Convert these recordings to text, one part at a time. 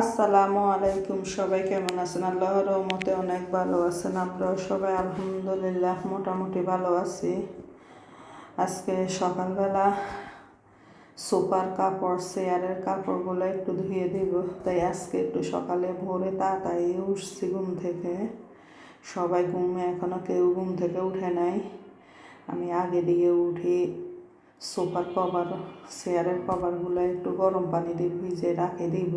আসসালামু আলাইকুম, সবাই কেমন আছেন? আল্লাহর রহমতে অনেক ভালো আছেন, আমরাও সবাই আলহামদুলিল্লাহ মোটামুটি ভালো আছি। আজকে সকালবেলা সোফার কাপড় চেয়ারের কাপড়গুলো একটু ধুয়ে দিব। তাই আজকে একটু সকালে ভোরে তাড়াতাড়ি উঠছি ঘুম থেকে। সবাই ঘুমে এখনও কেউ ঘুম থেকে উঠে নাই। আমি আগে দিয়ে উঠি সোফার কভার, চেয়ারের কভারগুলো একটু গরম পানি দিয়ে ভিজে রাখে দিব।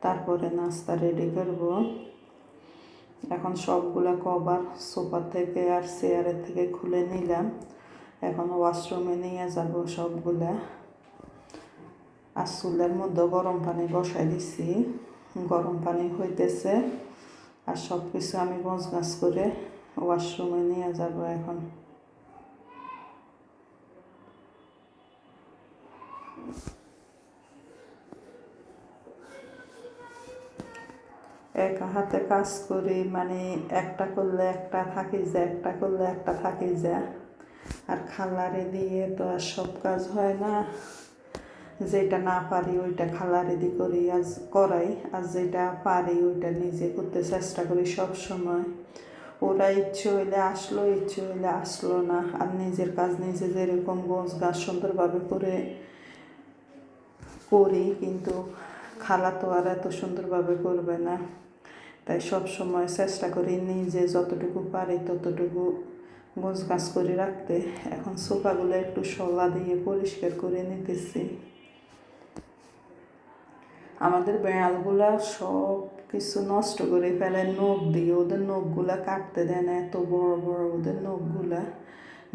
তারপরে নাস্তা রেডি করব। এখন সবগুলা কভার সোফা থেকে আর চেয়ারের থেকে খুলে নিলাম। এখন ওয়াশরুমে নিয়ে যাব সবগুলা। আর চুলের মধ্যে গরম পানি বসাই দিছি। গরম পানি হইতেছে। আর সব কিছু আমি গছ গাছ করে ওয়াশরুমে নিয়ে যাব এখন। একা হাতে কাজ করি মানে একটা করলে একটা থাকি যায়, একটা করলে একটা থাকি যায়। আর খালারে দিয়ে তো আর সব কাজ হয় না। যেটা না পারি ওইটা খালারে দি করি আজ করাই। আর যেটা পারি ওইটা নিজে করতে চেষ্টা করি সব সময়। ওরা ইচ্ছে হইলে আসলো, ইচ্ছে হইলে আসলো না। আর নিজের কাজ নিজে যেরকম গোছ গাছ সুন্দরভাবে করে, করি, কিন্তু খালা তো আর এত সুন্দরভাবে করবে না। তাই সব সময় চেষ্টা করি নিজে যতটুকু পারি ততটুকু গোছ গাছ করে রাখতে। এখন সোফাগুলো একটু শলা দিয়ে পরিষ্কার করে নিতেছি। আমাদের বেড়ালগুলা সব কিছু নষ্ট করে ফেলে, নখ দিয়ে ওদের নখগুলা কাটতে দেয় না, এত বড় বড় ওদের নখগুলা।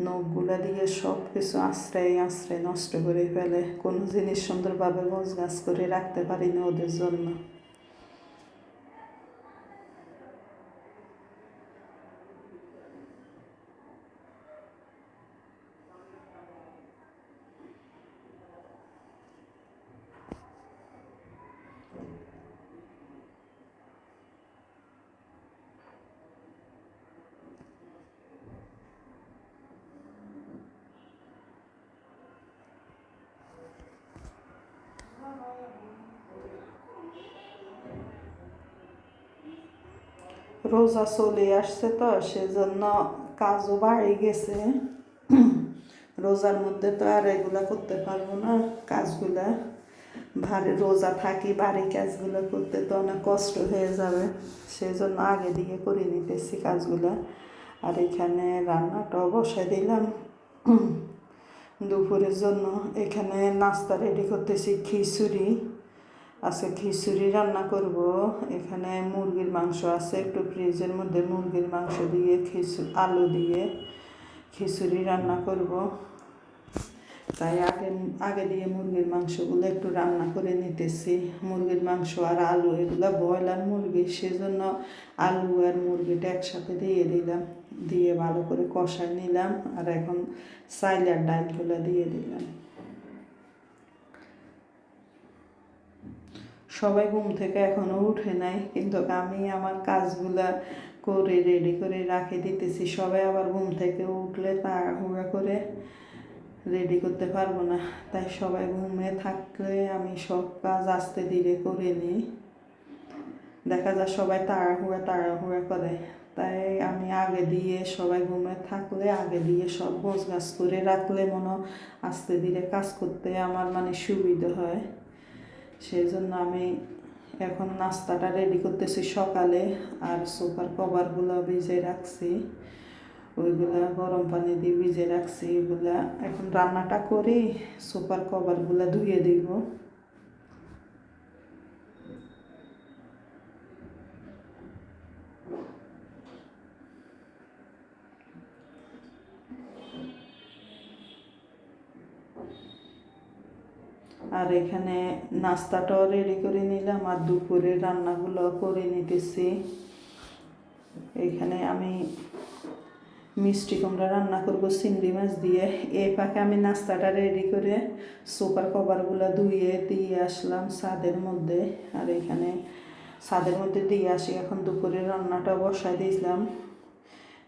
নখগুলা দিয়ে সব কিছু আশ্রয় আশ্রয় নষ্ট করে ফেলে। কোনো জিনিস সুন্দরভাবে গোছ গাছ করে রাখতে পারি না ওদের জন্য। রোজা চলে আসছে তো, সেজন্য কাজও বাড়ে গেছে। রোজার মধ্যে তো আর এগুলা করতে পারব না, কাজগুলা। ভারী রোজা থাকি, বাড়ি কাজগুলো করতে তো অনেক কষ্ট হয়ে যাবে। সেই জন্য আগে দিকে করে নিতেছি কাজগুলো। আর এখানে রান্নাটাও বসাই দিলাম। দুপুরের জন্য এখানে নাস্তা রেডি করতেছি, খিচুড়ি। আজকে খিচুড়ি রান্না করব। এখানে মুরগির মাংস আছে, একটু ফ্রিজের মধ্যে মুরগির মাংস দিয়ে খিচুড়ি, আলু দিয়ে খিচুড়ি রান্না করব। তাই আগে আগে দিয়ে মুরগির মাংসগুলো একটু রান্না করে নিতেছি। মুরগির মাংস আর আলু, এগুলো ব্রয়লার মুরগি, সেজন্য আলু আর মুরগিটা একসাথে দিয়ে দিলাম। দিয়ে ভালো করে কষায় নিলাম আর এখন সাইলার ডালগুলো দিয়ে দিলাম। সবাই ঘুম থেকে এখনও উঠে নাই, কিন্তু আমি আমার কাজগুলা করে রেডি করে রাখে দিতেছি। সবাই আবার ঘুম থেকে উঠলে তাড়াহুড়া করে রেডি করতে পারব না। তাই সবাই ঘুমে থাকলে আমি সব কাজ আস্তে ধীরে করে নিই। দেখা যায় সবাই তাড়াহুড়া তাড়াহুড়া করে। তাই আমি আগে দিয়ে সবাই ঘুমে থাকলে আগে দিয়ে সব গোছ গাছ করে রাখলে মনে আস্তে ধীরে কাজ করতে আমার মানে সুবিধা হয়। সেই জন্য আমি এখন নাস্তাটা রেডি করতেছি সকালে, আর সোফার কভারগুলো ভিজে রাখছি। ওইগুলা গরম পানি দিয়ে ভিজে রাখছি, এগুলা এখন রান্নাটা করি, সোফার কভারগুলো ধুয়ে দিব। আর এখানে নাস্তাটাও রেডি করে নিলাম আর দুপুরে রান্নাগুলো করে নিতেছি। এখানে আমি মিষ্টি কুমড়া রান্না করব চিংড়ি মাছ দিয়ে। এই পাকে আমি নাস্তাটা রেডি করে সুপার কভারগুলো ধুয়ে দিয়ে আসলাম ছাদের মধ্যে। আর এখানে ছাদের মধ্যে দিয়ে আসি, এখন দুপুরে রান্নাটা বসাই দিয়েছিলাম।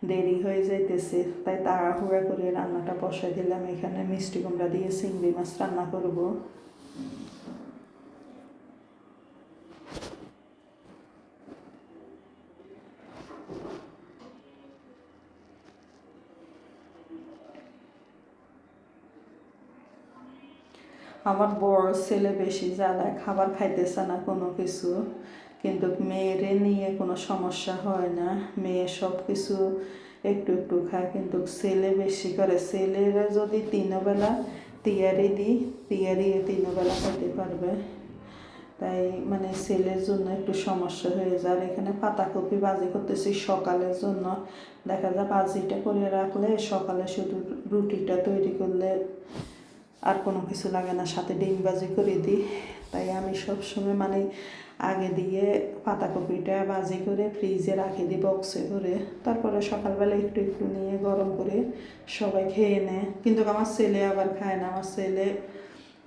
দেরি হয়ে যাইতেছে, তাই তাড়াহুড়া করে রান্নাটা বসাই দিলাম। এখানে মিষ্টি কুমড়া দিয়ে চিংড়ি মাছ রান্না করব। আমার বড় ছেলে বেশি জ্বালায়, খাবার খাইতেছে না কোনো কিছু। কিন্তু মেয়েরে নিয়ে কোনো সমস্যা হয় না। মেয়ে সব কিছু একটু একটু খায়, কিন্তু ছেলে বেশি করে। ছেলেরা যদি তিনবেলা তিয়ারি দিই, তিয়ারি তিনবেলা খাইতে পারবে। তাই মানে ছেলের জন্য একটু সমস্যা হয়ে যায়। আর এখানে পাতাকপি বাজি করতেছি সকালের জন্য। দেখা যায় বাজিটা করে রাখলে সকালে শুধু রুটিটা তৈরি করলে আর কোনো কিছু লাগে না, সাথে ডিম ভাজি করে দিই। তাই আমি সবসময় মানে আগে দিয়ে পাতাকপিটা বাজি করে ফ্রিজে রাখি দিই বক্সে করে। তারপরে সকালবেলা একটু একটু নিয়ে গরম করে সবাই খেয়ে নেয়। কিন্তু আমার ছেলে আবার খায় না, আমার ছেলে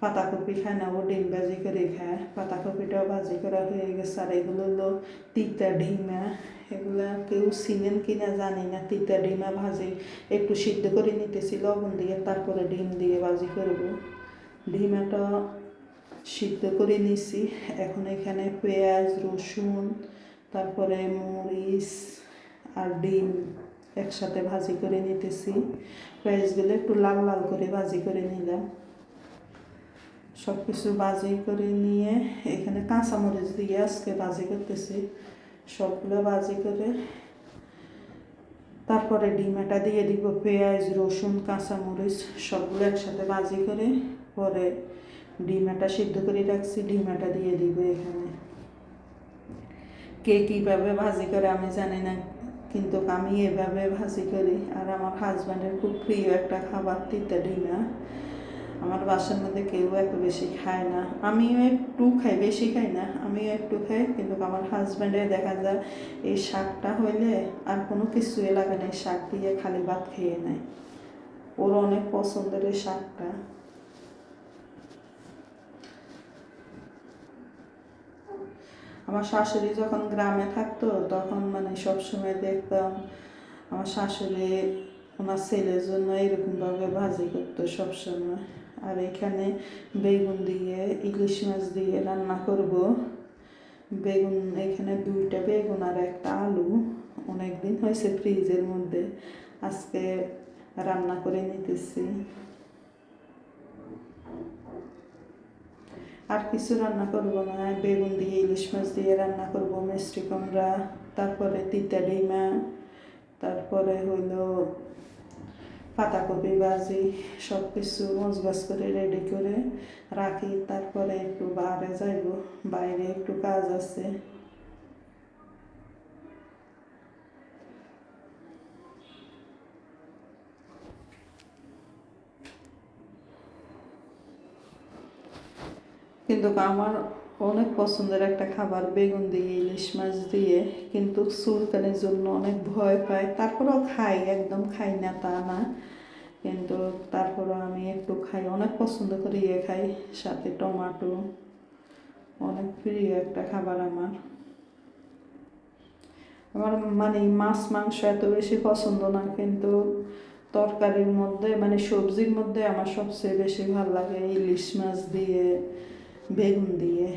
পাতাকপি খায় না ও ডিম ভাজি করে খায় পাতাকপিটাও ভাজি করা হয়ে গেছে আর এগুলো হলো তিতা ডিমা এগুলো কেউ চিনেন কিনা জানি না, তিতা ডিমা ভাজি, একটু সিদ্ধ করে নিতেছি, লবণ দিয়ে, তারপরে ডিম দিয়ে ভাজি করব। ডিমাটা সিদ্ধ করে নিছি, এখন এখানে পেঁয়াজ, রসুন, তারপরে মরিচ আর ডিম একসাথে ভাজি করে নিতেছি। পেঁয়াজগুলো একটু লাল লাল করে ভাজি করে নিলাম। সব কিছু বাজি করে নিয়ে এখানে কাঁচামরিচ দিয়ে আজকে বাজি করতেছি। সবগুলো বাজি করে তারপরে ডিমাটা দিয়ে দিব, পেঁয়াজ, রসুন কাঁচামরিচ সবগুলো একসাথে বাজি করে পরে ডিমাটা সিদ্ধ করে রাখছি, ডিমাটা দিয়ে দিব এখানে। কে কীভাবে ভাজি করে আমি জানি না, কিন্তু আমি এভাবে ভাজি করি। আর আমার হাজব্যান্ডের খুব প্রিয় একটা খাবার তিতা ডিমা আমার বাসার মধ্যে কেউ এত বেশি খায় না। আমিও একটু খাই, বেশি খাই না, আমিও একটু খাই। কিন্তু আমার হাজব্যান্ডে দেখা যায়, এই শাকটা হইলে আর কোনো কিছুই লাগে না শাক দিয়ে খালি ভাত খেয়ে নেয়। ওর অনেক পছন্দের এই শাকটা। আমার শাশুড়ি যখন গ্রামে থাকতো, তখন মানে সবসময় দেখতাম, আমার শাশুড়ি ওনার ছেলের জন্য এরকমভাবে ভাজি করতো সবসময়। আর এখানে বেগুন দিয়ে, ইলিশ মাছ দিয়ে রান্না করব। বেগুন, এখানে দুইটা বেগুন আর একটা আলু। অনেক দিন হয়েছে ফ্রিজের মধ্যে। আজকে রান্না করে নিতেছি। আর কিছু রান্না করব না। বেগুন দিয়ে, ইলিশ মাছ দিয়ে রান্না করব, মিষ্টি কুমড়া, তারপরে তিতা ডিমা, তারপরে হইল পাতাকপি ভাজি সব কিছু মজগাছ করে রেডি করে রাখি, তারপরে একটু বাইরে যাইব, বাইরে একটু কাজ আছে। কিন্তু আমার অনেক পছন্দের একটা খাবার, বেগুন দিয়ে, ইলিশ মাছ দিয়ে সুলতানের জন্য অনেক ভয় পায়। তারপরেও খাই, একদম খাই না তা না। কিন্তু তারপরও আমি একটু খাই। অনেক পছন্দ করি ইয়ে খাই। সাথে টমাটো। অনেক প্রিয় একটা খাবার আমার। আমার মানে মাছ, মাংস এত বেশি পছন্দ না, কিন্তু তরকারির মধ্যে মানে সবজির মধ্যে আমার সবচেয়ে বেশি ভালো লাগে ইলিশ মাছ দিয়ে, বেগুন দিয়ে।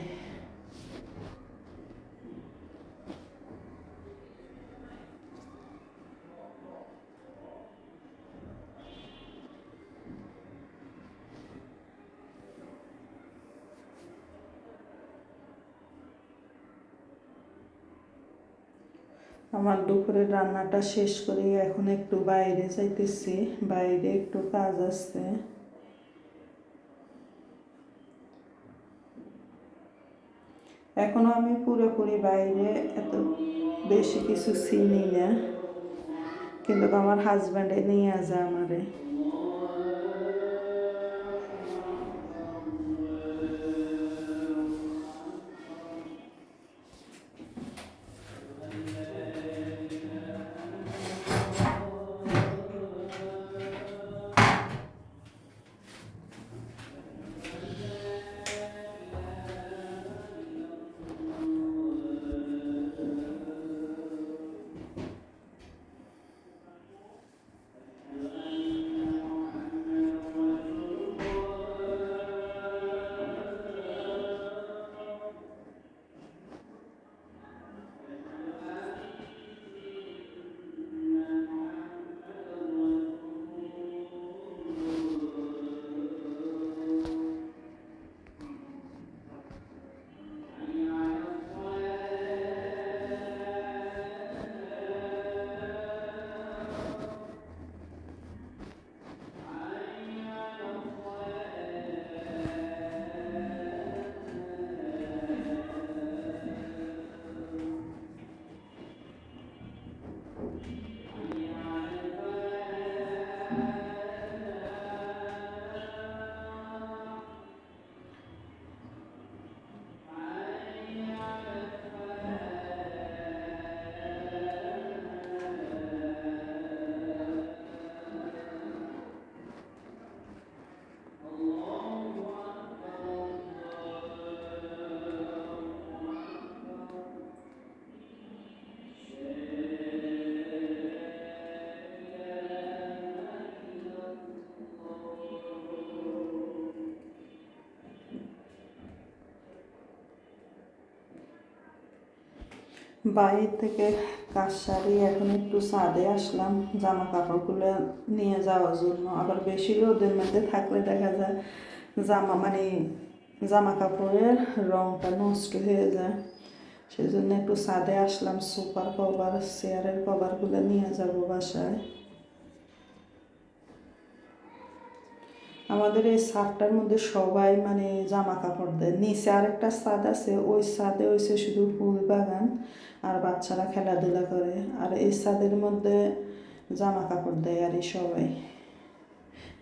আমার দুপুরের রান্নাটা শেষ করে এখন একটু বাইরে যাইতেছি। বাইরে একটু কাজ আসছে এখনও আমি পুরোপুরি বাইরে এত বেশি কিছু চিনি না। কিন্তু আমার হাজব্যান্ডে নিয়ে যায় আমারে। বাইরে থেকে কাজ সারি, এখন একটু ছাদে আসলাম জামা কাপড়গুলো নিয়ে যাওয়ার জন্য। আবার বেশি রোদের মধ্যে থাকলে দেখা যায় জামা মানে জামা কাপড়ের রংটা নষ্ট হয়ে যায়। সেই জন্য একটু ছাদে আসলাম সুপার কভার, চেয়ারের কভারগুলো নিয়ে যাব বাসায়। আমাদের এই ছাদটার মধ্যে সবাই মানে জামা কাপড় দেয়। নিচে আরেকটা ছাদ আছে, ওই ছাদে হয়েছে শুধু ফুল বাগান। আর বাচ্চারা খেলাধুলা করে। আর এই ছাদের মধ্যে জামা কাপড় দেয় আর এই সবাই।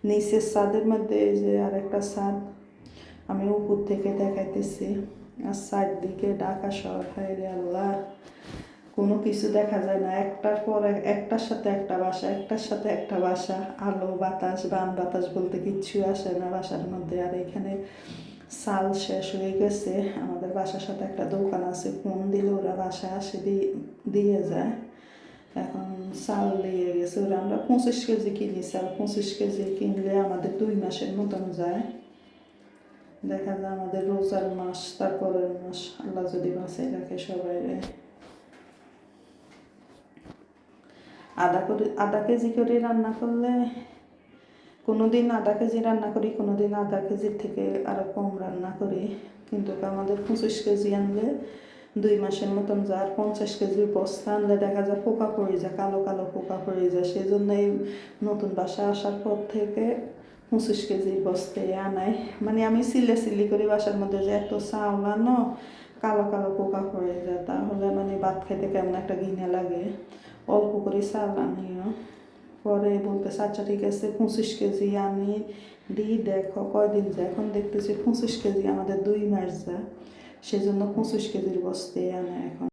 নিচের ছাদের মধ্যে এই যে আর একটা ছাদ, আমি উপর থেকে দেখাইতেছি। আর চারদিকে ঢাকা শহর হাইরে আল্লাহ। কোনো কিছু দেখা যায় না। একটার পর একটার সাথে একটা বাসা, একটার সাথে একটা বাসা। আলো, বাতাস, বান বাতাস বলতে কিচ্ছু আসে না বাসার মধ্যে। আর এখানে সাল শেষ হয়ে গেছে, আমাদের বাসার সাথে একটা দোকান আছে, ফোন দিলে, ওরা বাসায় আসে দিয়ে যায়। এখন চাল দিয়ে গেছে, ওরা আমরা পঁচিশ কেজি কিনি চাল পঁচিশ কেজি কিনলে আমাদের দুই মাসের মতন যায়। দেখা যায় আমাদের রোজার মাস, তারপরের মাস, আল্লাহ যদি বাঁচাই রাখে সবাই আদা করে আধা কেজি করে রান্না করলে কোনো দিন আধা কেজি রান্না করি কোনো দিন আধা কেজির থেকে আরও কম রান্না করি। কিন্তু আমাদের পঁচিশ কেজি আনলে দুই মাসের মতন যায় আর পঞ্চাশ কেজির বস্তা আনলে দেখা যায় পোকা পড়ে যায়, কালো কালো পোকা পড়ে যায়। সেই জন্য এই নতুন বাসা আসার পর থেকে পঁচিশ কেজির বস্তায় আনাই। মানে আমি সিলে সিলি করে বাসার মধ্যে যে এত চাউল আনো, কালো কালো পোকা পড়ে যায়। তাহলে মানে ভাত খেতে কেমন একটা ঘিনে লাগে। অল্প করে চাউল আনিও। পরে বলতেছে আচ্ছা ঠিক আছে, পঁচিশ কেজি আনি দিই, দেখো, কয়দিন যায়? এখন দেখতেছি পঁচিশ কেজি আমাদের দুই মাস যায়, সেজন্য পঁচিশ কেজির বস্তায় আনে এখন।